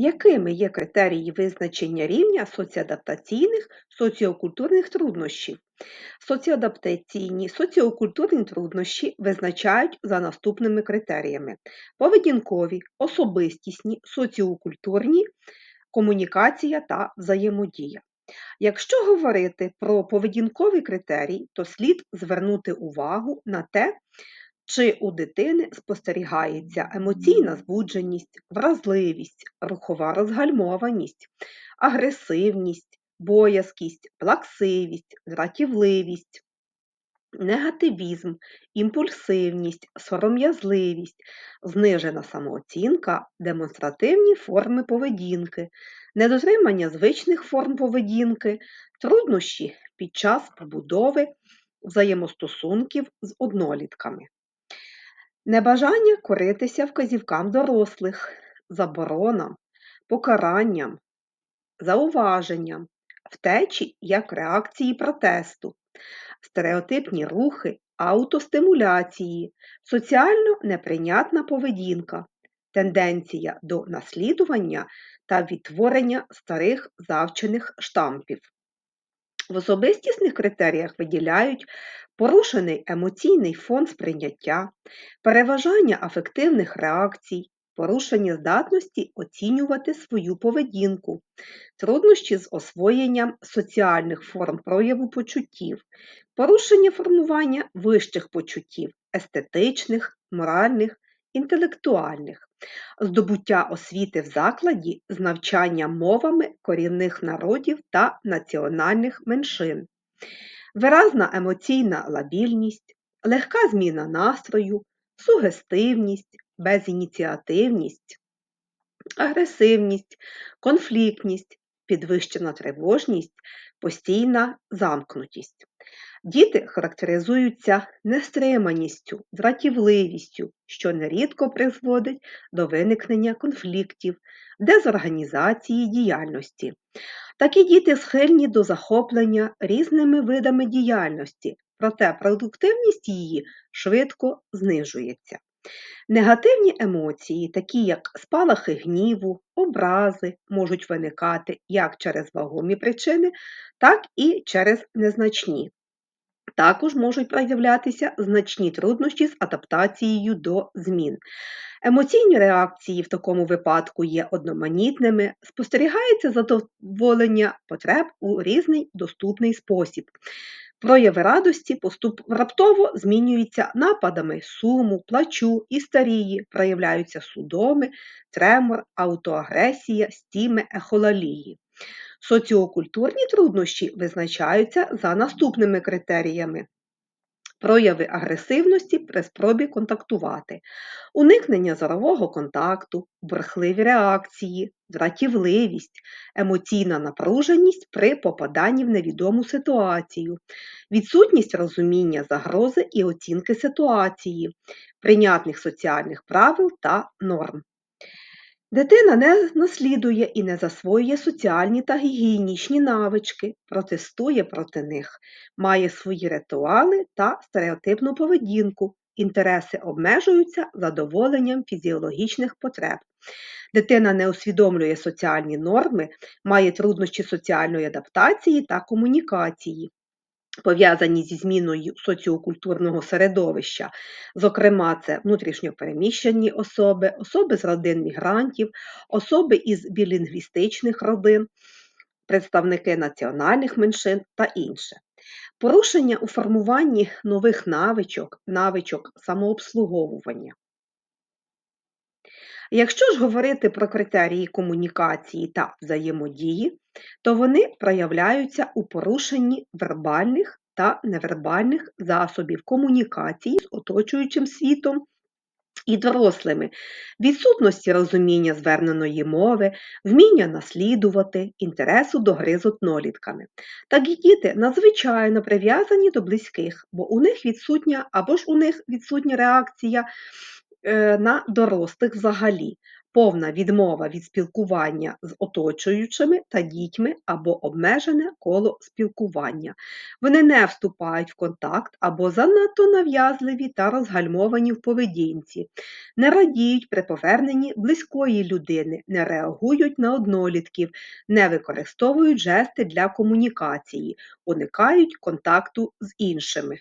Якими є критерії визначення рівня соціоадаптаційних соціокультурних труднощів? Соціоадаптаційні соціокультурні труднощі визначають за наступними критеріями: поведінкові, особистісні, соціокультурні, комунікація та взаємодія. Якщо говорити про поведінковий критерій, то слід звернути увагу на те, чи у дитини спостерігається емоційна збудженість, вразливість, рухова розгальмованість, агресивність, боязкість, плаксивість, дратівливість, негативізм, імпульсивність, сором'язливість, знижена самооцінка, демонстративні форми поведінки, недотримання звичних форм поведінки, труднощі під час побудови взаємостосунків з однолітками. Небажання коритися вказівкам дорослих, заборонам, покаранням, зауваженням, втечі як реакції протесту, стереотипні рухи, аутостимуляції, соціально неприйнятна поведінка, тенденція до наслідування та відтворення старих завчених штампів. В особистісних критеріях виділяють порушений емоційний фон сприйняття, переважання афективних реакцій, порушення здатності оцінювати свою поведінку, труднощі з освоєнням соціальних форм прояву почуттів, порушення формування вищих почуттів естетичних, моральних, інтелектуальних, здобуття освіти в закладі з навчання мовами корінних народів та національних меншин, виразна емоційна лабільність, легка зміна настрою, сугестивність, безініціативність, агресивність, конфліктність, підвищена тривожність, постійна замкнутість. Діти характеризуються нестриманістю, дратівливістю, що нерідко призводить до виникнення конфліктів, дезорганізації діяльності. Такі діти схильні до захоплення різними видами діяльності, проте продуктивність її швидко знижується. Негативні емоції, такі як спалахи гніву, образи, можуть виникати як через вагомі причини, так і через незначні. Також можуть проявлятися значні труднощі з адаптацією до змін. Емоційні реакції в такому випадку є одноманітними, спостерігається задоволення потреб у різний доступний спосіб. Прояви радості поступ раптово змінюються нападами суму, плачу, істерії, проявляються судоми, тремор, аутоагресія, стіми, ехолалії. Соціокультурні труднощі визначаються за наступними критеріями. Прояви агресивності при спробі контактувати, уникнення зорового контакту, брехливі реакції, дратівливість, емоційна напруженість при попаданні в невідому ситуацію, відсутність розуміння загрози і оцінки ситуації, прийнятних соціальних правил та норм. Дитина не наслідує і не засвоює соціальні та гігієнічні навички, протестує проти них, має свої ритуали та стереотипну поведінку, інтереси обмежуються задоволенням фізіологічних потреб. Дитина не усвідомлює соціальні норми, має труднощі соціальної адаптації та комунікації пов'язані зі зміною соціокультурного середовища, зокрема, це внутрішньопереміщені особи, особи з родин мігрантів, особи із білінгвістичних родин, представники національних меншин та інше. Порушення у формуванні нових навичок, навичок самообслуговування. Якщо ж говорити про критерії комунікації та взаємодії, то вони проявляються у порушенні вербальних та невербальних засобів комунікації з оточуючим світом і дорослими, відсутності розуміння зверненої мови, вміння наслідувати, інтересу до гри з однолітками. Такі діти надзвичайно прив'язані до близьких, бо у них відсутня або ж у них відсутня реакція Е, на дорослих взагалі. Повна відмова від спілкування з оточуючими та дітьми або обмежене коло спілкування. Вони не вступають в контакт або занадто нав'язливі та розгальмовані в поведінці, не радіють при поверненні близької людини, не реагують на однолітків, не використовують жести для комунікації, уникають контакту з іншими.